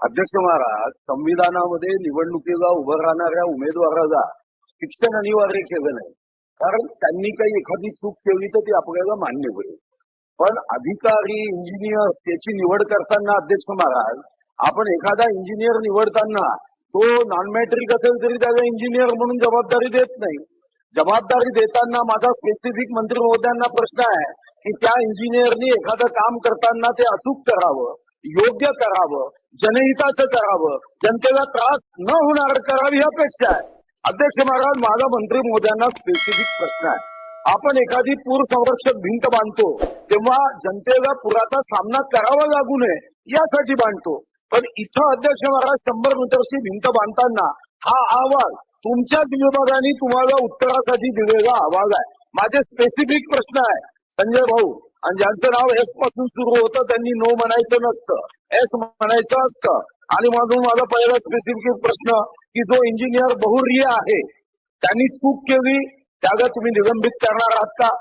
अध्यक्ष महाराज संविधानामध्ये निवडणुकीला उभं राहणाऱ्या उमेदवाराला शिक्षण अनिवार्य केलं नाही. कारण त्यांनी काही एखादी चूक केली तर ती आपल्याला मान्य होईल. पण अधिकारी इंजिनियर त्याची निवड करताना अध्यक्ष महाराज आपण एखादा इंजिनियर निवडताना तो नॉन मॅट्रिक असेल तरी त्याला इंजिनियर म्हणून जबाबदारी देत नाही. जबाबदारी देताना माझा स्पेसिफिक मंत्री महोदयांना प्रश्न आहे की त्या इंजिनियरनी एखादं काम करताना ते अचूक करावं. योग्य करावं जनहिताचं करावं जनतेला त्रास न होणार करावी ही अपेक्षा आहे. अध्यक्ष महाराज माझा मंत्री मोद्यांना स्पेसिफिक प्रश्न आहे. आपण एखादी पूर संरक्षक भिंत बांधतो तेव्हा जनतेला पुराचा सामना करावा लागू नये यासाठी बांधतो. पण इथं अध्यक्ष महाराज शंभर मीटरची भिंत बांधताना हा आवाज तुमच्याच विभागाने तुम्हाला उत्तरासाठी दिलेला आवाज आहे. माझे स्पेसिफिक प्रश्न आहे संजय भाऊ आणि ज्यांचं नाव एसपासून सुरू होतं त्यांनी नो म्हणायचं नसतं. एस म्हणायचं असतं. आणि म्हणून माझा पहिला स्पेसिफिक प्रश्न की जो इंजिनियर बहुर्य आहे त्यांनी चूक केली त्याला तुम्ही निलंबित करणार आहात का?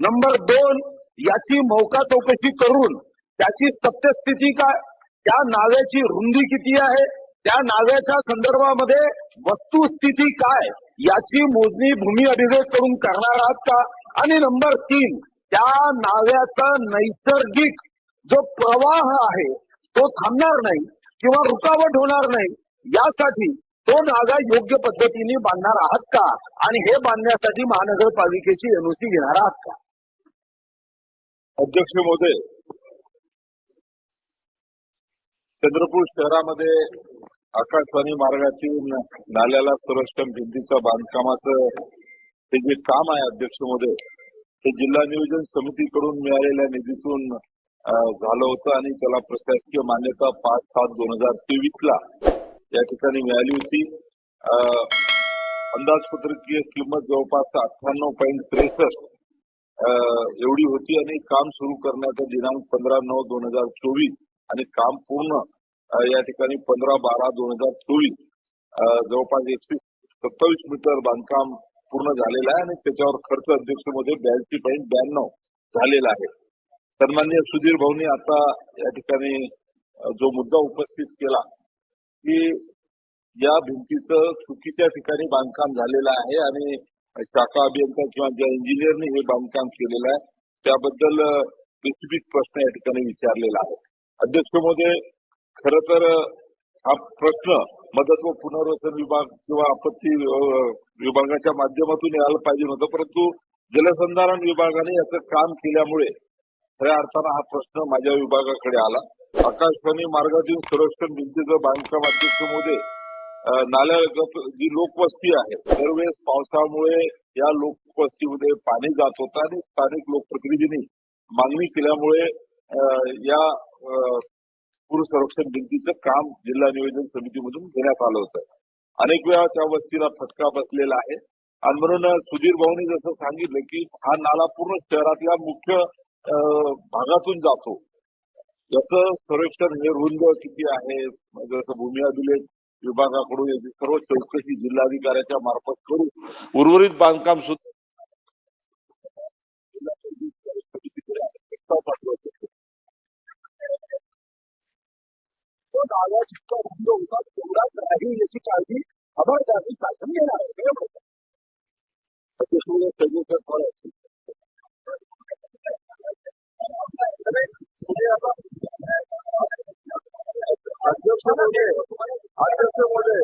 नंबर दोन याची मौका चौकशी करून त्याची सत्यस्थिती काय? त्या नाव्याची रुंदी किती आहे? त्या नाव्याच्या संदर्भामध्ये वस्तुस्थिती काय? याची मोजणी भूमी अभिलेख करून करणार आहात का? आणि नंबर तीन त्या नाव्याचा नैसर्गिक जो प्रवाह आहे तो थांबणार नाही किंवा रुकावट होणार नाही यासाठी तो नागा योग्य पद्धतीने बांधणार आहात का? आणि हे बांधण्यासाठी महानगरपालिकेची एनओसी घेणार आहात का? अध्यक्ष महोदय चंद्रपूर शहरामध्ये आकाशवाणी मार्गातील नाल्याला संरक्षण भिंतीच्या बांधकामाचं हे जे काम आहे अध्यक्ष महोदय हे जिल्हा नियोजन समितीकडून मिळालेल्या निधीतून झालं होतं आणि त्याला प्रशासकीय मान्यता पाच सात दोन हजार तेवीस ला या ठिकाणी मिळाली होती. अंदाजपत्रकीय किंमत जवळपास अठ्ठ्याण्णव पॉईंट त्रेसष्ट एवढी होती आणि काम सुरू करण्याचा दिनांक पंधरा नऊ दोन हजार चोवीस आणि काम पूर्ण या ठिकाणी पंधरा बारा दोन हजार चोवीस जवळपास एकशे सत्तावीस मीटर बांधकाम पूर्ण झालेला आहे आणि त्याच्यावर खर्च अध्यक्षमध्ये ब्याऐंशी पॉईंट ब्याण्णव झालेला आहे. सन्मान्य सुधीर भाऊनी आता या ठिकाणी जो मुद्दा उपस्थित केला की या भिंतीचं चुकीच्या ठिकाणी बांधकाम झालेलं आहे आणि शाखा अभियंता किंवा ज्या इंजिनियरने हे बांधकाम केलेलं आहे त्याबद्दल स्पेसिफिक प्रश्न या ठिकाणी विचारलेला आहे. अध्यक्ष महोदय खर तर हा प्रश्न मदत व पुनर्वसन विभाग किंवा आपत्ती विभागाच्या माध्यमातून यायला पाहिजे होतं परंतु जलसंधारण विभागाने याचं काम केल्यामुळे खऱ्या अर्थानं हा प्रश्न माझ्या विभागाकडे आला. आकाशवाणी मार्गातील संरक्षण भिंतीचं बांधकाम अध्यक्ष महोदय नाल्या जी लोकवस्ती आहे दरवेळेस पावसामुळे या लोकवस्तीमध्ये पाणी जात होतं आणि स्थानिक लोकप्रतिनिधींनी मागणी केल्यामुळे या पूर संरक्षण भिंतीचं काम जिल्हा नियोजन समितीमधून घेण्यात आलं होतं. अनेक वेळा त्या वस्तीला फटका बसलेला आहे. आणि म्हणून सुधीर भाऊनी जसं सांगितलं की हा नाला पूर्ण शहरातल्या मुख्य भागातून जातो. जसं संरक्षण हे रुंद किती आहे? म्हणजे जसं भूमी अभिलेख विभागाकडून याची सर्व चौकशी जिल्हाधिकाऱ्याच्या मार्फत करू उर्वरित बांधकाम सुद्धा तो नागा जितका होता तेवढाच राहील याची काळजी शासन घेणार आहे. हे आहे.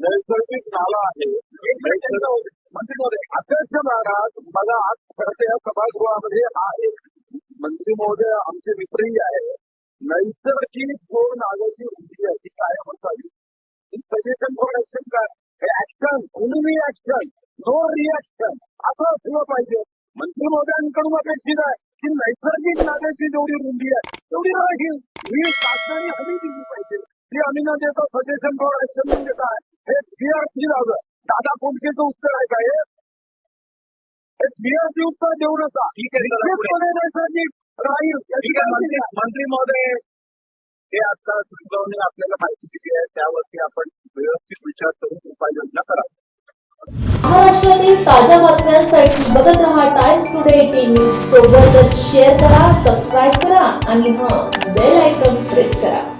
नैसर्गिक नाला आहे. मंत्री महोदय अध्यक्ष महाराज मला आज खरं सभागृहामध्ये हा एक मंत्री महोदय आमचे मित्रही आहे नैसर्गिक जो नागाची रुंदी आहे. ती कायम असावी सजेशन फॉर ऍक्शन काय? Action only action no reaction असं असलं पाहिजे. मंत्री महोदयांकडून अपेक्षित आहे की नैसर्गिक नागाची जेवढी रुंदी आहे तेवढी राहील. ही शासनाने हमी दिली पाहिजे. ती आम्ही न देता सजेशन फॉर ऍक्शन म्हणजे काय? हे सीआरपी लावलं दादा कोणतेचं उत्तर आहे काय हे? सीआरपी उत्तर देऊ नका. नैसर्गिक मंत्री महोदय हे आता सुचवणे आपल्याला माहिती दिली आहे त्यावरती आपण व्यवस्थित विचार करून उपाययोजना करा महाराष्ट्रातील ताज्या बातम्यांसाठी बघत रहा टाइम्स टुडे टीव्ही सोबतच शेअर करा सबस्क्राईब करा आणि हां बेल आयकॉन प्रेस करा.